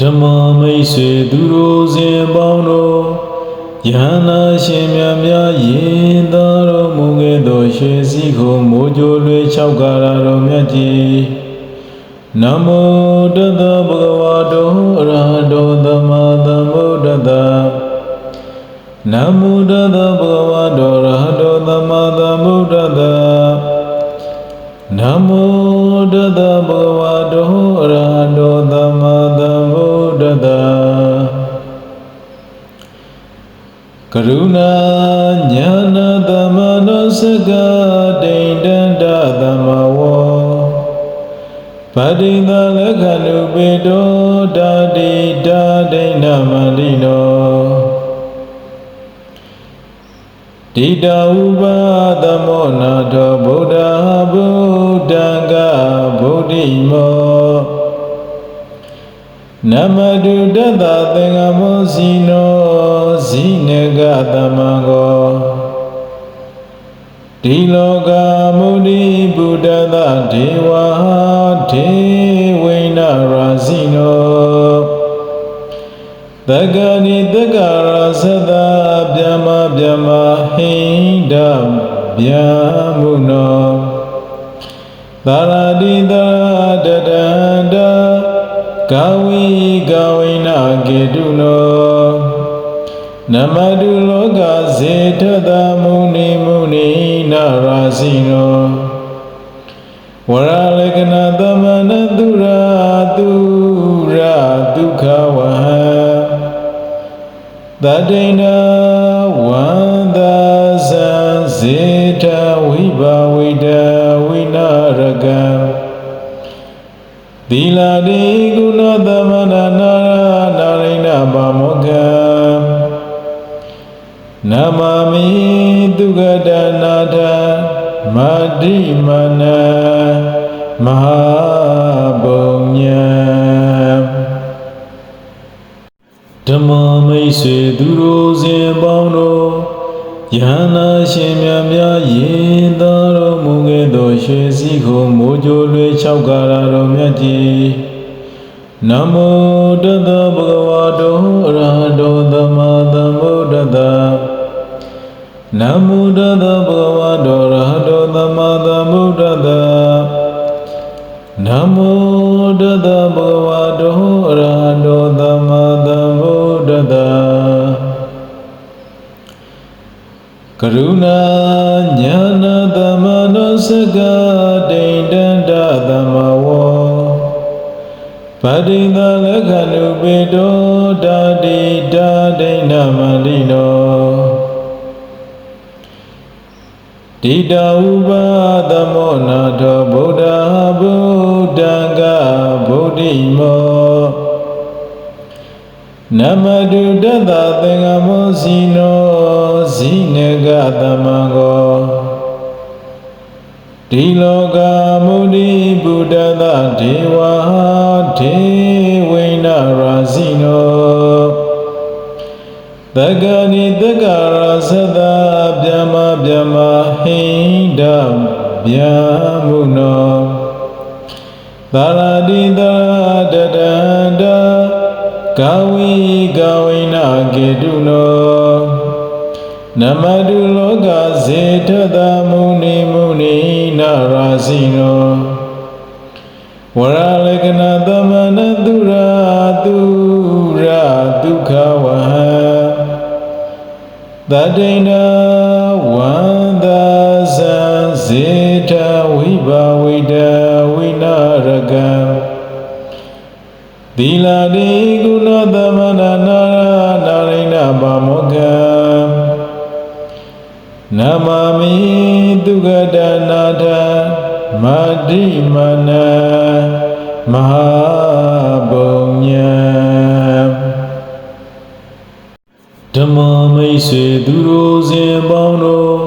ဓမ္မမိတ်ဆွေသူတို့စဉ်ပေါင်းတို့ယန္နာရှင်မြတ်များယင်သာတော်မူခဲ့သောရှင်စည်းခုံမိုးကြိုလွေ၆ကာရတော်မြတ်ကြီးနမောတတဗုဒ္ဓဝါတောအရဟတောသမ္မာသမ္ဗုဒ္ဓတ္တနမောတတဗုဒ္ဓဝါတောအရဟတောသမ္မာသမ္ဗုဒ္ဓတ္တနမောတတဗုဒ္ဓဝါ ကရုဏာညာနာသမနောစကဒိဋ္ဌန္တသမဝောဗဒိတလက္ခဏုပေတောဓာတိဓာဒိဏမန္တိနောဒိတဥပါသမောနာထောဗုဒ္ဓဗုဒ္ဓံကဗုဒ္ဓိမော နမတုတတ္တသင်္ကမောစီနောဇိနကသမံကိုဒီလောကမုနိဗုဒ္ဓတဒေဝဒေဝိနရာဇိနောတက္ကဏိတက္ကရာသတ္တဗျမဗျမဟိန္ဒဗျာမုနောသာရတိတာတတန္တ ကာဝိကာဝိနာကေတုနောနမတုလောကဇေထတမုနိမုနိနာရာစီနောဝရလကနာသမနတုရာတုရာဒုက္ခဝဟတတိဏဝန္တဇံဇေထဝိဘာဝိတ သီလာတိကုဏသမဏနာနာရိဏပါမောကံနမမိတုဂဒနာထမတိမနမဟာဘုံညံဓမ္မမိတ်ဆွေသူတို့စဉ်ပေါင်းတို့ ယန္နာရှင်မြတ်များယင်သာတော်မူခဲ့သောရှင်စည်းခုံမိုးကြိုလွေ၆ကာရတော်မြတ်ကြီးနမောတတဗုဒ္ဓဝါတောအရဟတောသမ္မာသမ္ဗုဒ္ဓတ္တနမောတတဗုဒ္ဓဝါတောအရဟတောသမ္မာသမ္ဗုဒ္ဓတ္တနမောတတဗုဒ္ဓဝါတောအရဟတောသမ္မာသမ္ဗုဒ္ဓတ္ကရုဏာညာနာသမနောစကဒိဋ္ဌန္တသမဝောဗဒိတလက္ခဏုပေတောဓာတိဓာဒိဏမန္တိနောဒိတဥပါသမောနာထောဗုဒ္ဓဗုဒ္ဓံကဗုဒ္ဓိမော နမတုတတ္တသင်္ကမောစီနောဇိနကသမံကိုဒီလောကမုဒိဗုဒ္ဓတဒေဝဒေဝိနရာဇိနောတက္ကဏိတက္ကရာသတ္တဗျမဗျမဟိန္ဒဗျာမုနောသာရတိတာတတန္တ ကာဝိကာဝိနာကေတုနောနမတုလောကဇေထတမုနိမုနိနာရာစီနောဝရလကနာသမနတုရာတုရာဒုက္ခဝဟတတိဏဝန္တဇံဇေထဝိဘာဝိတ လာတိကုဏသမဏနာနာရိဏပါမောကံနမမိတုဂဒနာထမတိမနမဟာဘုံညံဓမ္မမိတ်ဆွေသူတို့စဉ်ပေါင်းတို့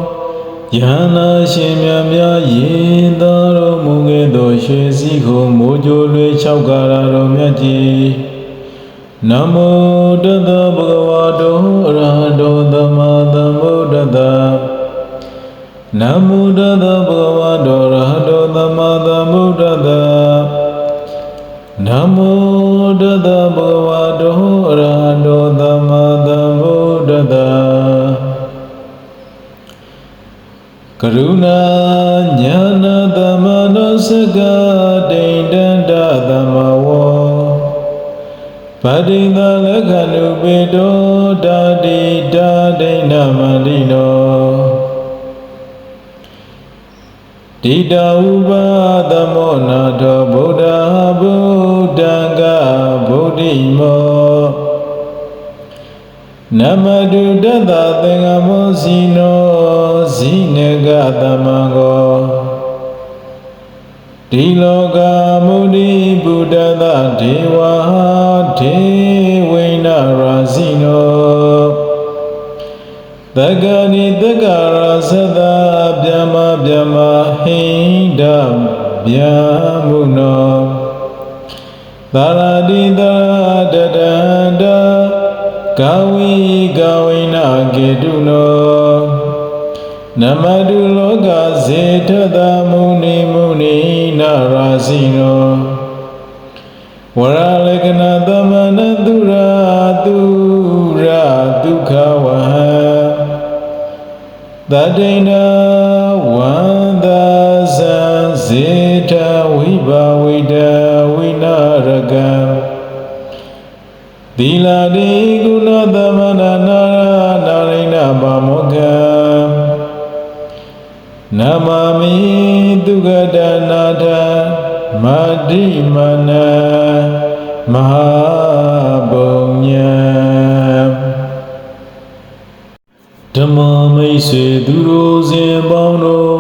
ယန္နာရှင်မြတ်များယင်သာတော်မူခဲ့သောရှင်စည်းခုံမိုးကြိုလွေ၆ကာရတော်မြတ်ကြီးနမောတတဗုဒ္ဓဝါတောအရဟတောသမ္မာသမ္ဗုဒ္ဓတ္တနမောတတဗုဒ္ဓဝါတောအရဟတောသမ္မာသမ္ဗုဒ္ဓတ္တနမောတတဘဝတောအရဟတောသမ္မာသမ္ကရုဏာညာနာသမနောစကဒိဋ္ဌန္တသမဝောဗဒိတလက္ခဏုပေတောဓာတိဓာဒိဏမန္တိနောတိတဥပါသမောနာထောဗုဒ္ဓဗုဒ္ဓံကဗုဒ္ဓိမော နမတုတတသင်္ကမောစီနောဇိနကသမံကောဒီလောကမုနိဗုဒ္ဓတဒေဝဒေဝိနရာဇိနောတက္ကဏိတက္ကရာသတဗျမဗျမဟိန္ဒဗျာမုနောသာရတိတတတန္တ ကာဝိကာဝိနာကေတုနောနမတုလောကဇေထတမုနိမုနိနာရာစီနောဝရလကနာသမနတုရာတုရာဒုက္ခဝဟံတတိဏ သီလာတိကုဏသမနာနာနာရိဏပါမောကံနမမိတုဂဒနာထမတိမနမဟာဘုံညံဓမ္မမိတ်ဆွေသူတို့စဉ်ပေါင်းတို့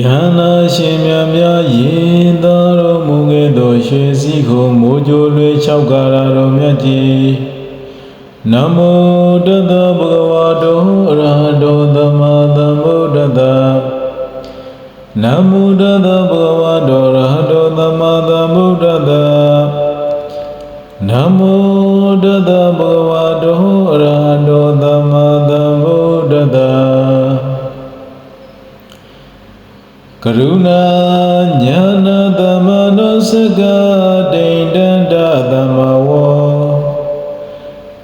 ယန္နာရှင်မြတ်များယင်သာတော်မူခဲ့သော ရွှေစည်းခုံမိုးကြိုလွေ၆ကာရတော်မြတ်ကြီးနမောတတဗုဒ္ဓဝါတောအရဟတောသမ္မာသမ္ဗုဒ္ဓတ္တနမောတတဗုဒ္ဓဝါတောအရဟတောသမ္မာသမ္ဗုဒ္ဓတ္တနမောတတဗုဒ္ဓဝါတောအရဟတောသမ္မာ ရုဏာညာနာသမနောစကဒိဋ္ဌန္တသမဝော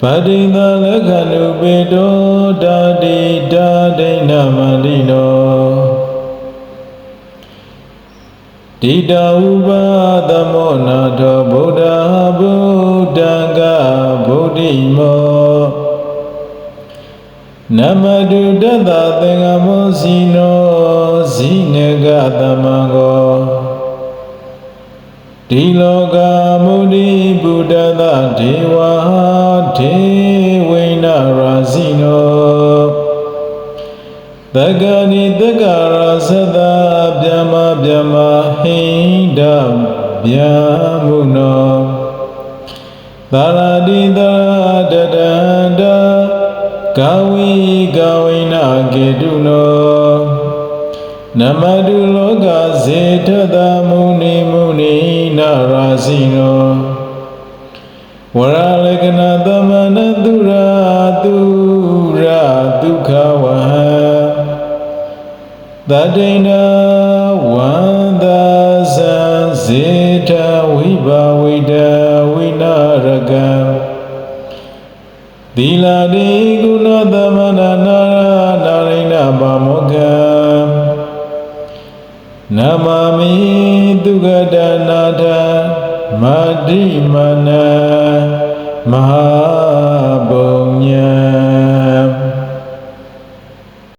ဗဒိတလက္ခဏုပေတောဓာတိဓာဒိဏမန္တိနောတိတဥပါသမောနာထောဗုဒ္ဓဗုဒ္ဓံကဗုဒ္ဓိမော နမတုတတသင်္ကမောစီနောဇိနကသမံကောဒီလောကမုနိဗုဒ္ဓတဒေဝဒေဝိနရာဇိနောတက္ကဏိတက္ကရာသတဗျမဗျမဟိန္ဒဗျာမုနောသာရတိတတတန္တ ကာဝိကာဝိနာကေတုနောနမတုလောကဇေထတမုနိမုနိနာရာစီနောဝရလကနာသမနတုရာတုရာဒုက္ခဝဟံတတိဏဝန္တဇံဇေထဝိဘဝိတဝိနာရကံသီလာတိကု နမမိသူကတနာထမတိမနမဟာဘုံညာ